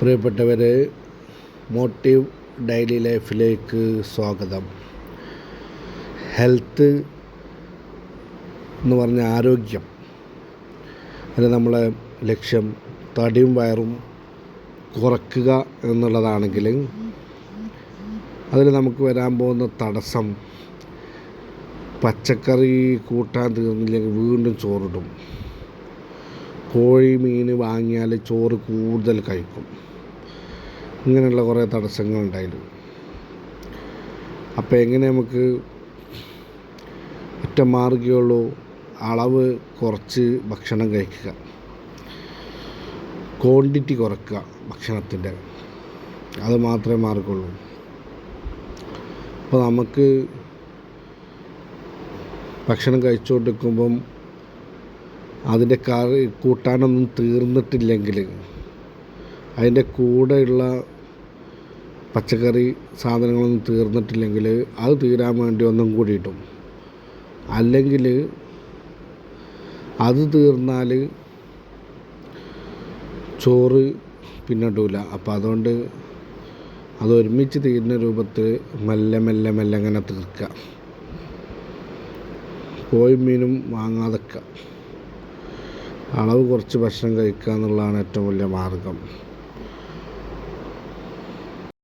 പ്രിയപ്പെട്ടവരെ motive daily ലൈഫിലേക്ക് സ്വാഗതം. ഹെൽത്ത് എന്ന് പറഞ്ഞ ആരോഗ്യം അത് നമ്മളെ ലക്ഷ്യം തടിയും വയറും കുറയ്ക്കുക എന്നുള്ളതാണെങ്കിൽ അതിൽ നമുക്ക് വരാൻ പോകുന്ന തടസ്സം പച്ചക്കറി കൂട്ടാൻ തീർന്നില്ലെങ്കിൽ വീണ്ടും ചോറിടും. കോഴി മീൻ വാങ്ങിയാൽ ചോറ് കൂടുതൽ കഴിക്കും. ഇങ്ങനെയുള്ള കുറേ തടസ്സങ്ങൾ ഉണ്ടായിരുന്നു അപ്പോൾ എങ്ങനെ നമുക്ക് ഒറ്റ മാർഗമുള്ളൂ അളവ് കുറച്ച് ഭക്ഷണം കഴിക്കുക. ക്വാണ്ടിറ്റി കുറയ്ക്കുക ഭക്ഷണത്തിന്റെ. അത് മാത്രമേ മാർഗമുള്ളൂ അപ്പോൾ നമുക്ക് ഭക്ഷണം കഴിച്ചുകൊണ്ടിരിക്കുമ്പം അതിന്റെ കറി കൂട്ടാനൊന്നും തീർന്നിട്ടില്ലെങ്കിൽ അതിന്റെ കൂടെയുള്ള പച്ചക്കറി സാധനങ്ങളൊന്നും തീർന്നിട്ടില്ലെങ്കിൽ അത് തീരാൻ വേണ്ടി ഒന്നും കൂടി ഇടും അല്ലെങ്കിൽ അത് തീർന്നാൽ ചോറ് പിന്നെ ഇടൂല. അപ്പോൾ അതുകൊണ്ട് അത് ഒരുമിച്ച് തീരുന്ന രൂപത്തിൽ മെല്ലെ മെല്ലെ മെല്ലെ അങ്ങനെ തീർക്കുക. കോയും മീനും വാങ്ങാതെക്കുക അളവ് കുറച്ച് ഭക്ഷണം കഴിക്കുക എന്നുള്ളതാണ് ഏറ്റവും വലിയ മാർഗം